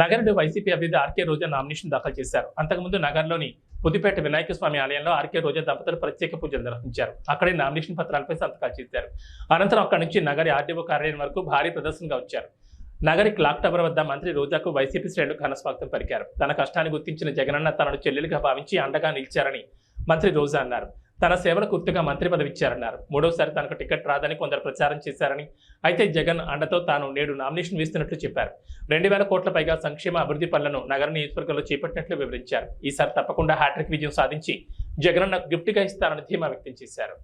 నగరంలో వైసీపీ అభ్యర్థి ఆర్కే రోజా నామినేషన్ దాఖలు చేశారు. అంతకుముందు నగర్లోని పుదిపేట వినాయక స్వామి ఆలయంలో ఆర్కే రోజా దంపతులు ప్రత్యేక పూజలు నిర్వహించారు. అక్కడే నామినేషన్ పత్రాలపై సంతకాలు చేశారు. అనంతరం అక్కడి నుంచి నగరి ఆర్డీఓ కార్యాలయం వరకు భారీ ప్రదర్శనగా వచ్చారు. నగరి క్లాక్ టవర్ వద్ద మంత్రి రోజాకు వైసీపీ శ్రేణులు ఘన స్వాగతం పలికారు. తన కష్టాన్ని గుర్తించిన జగనన్న తనను చెల్లెలుగా భావించి అండగా నిలిచారని మంత్రి రోజా అన్నారు. తన సేవలకు గుర్తుగా మంత్రి పదవి ఇచ్చారన్నారు మూడోసారి తనకు టికెట్ రాదని కొందరు ప్రచారం చేశారని అయితే జగన్ అండతో తాను నేడు నామినేషన్ వేస్తున్నట్లు చెప్పారు. రెండు వేల కోట్ల పైగా సంక్షేమ అభివృద్ధి పనులను నగర నియోజకవర్గంలో చేపట్టినట్లు వివరించారు. ఈసారి తప్పకుండా హ్యాట్రిక్ విజయం సాధించి జగనన్న గిఫ్ట్గా ఇస్తారని ధీమా వ్యక్తం చేశారు.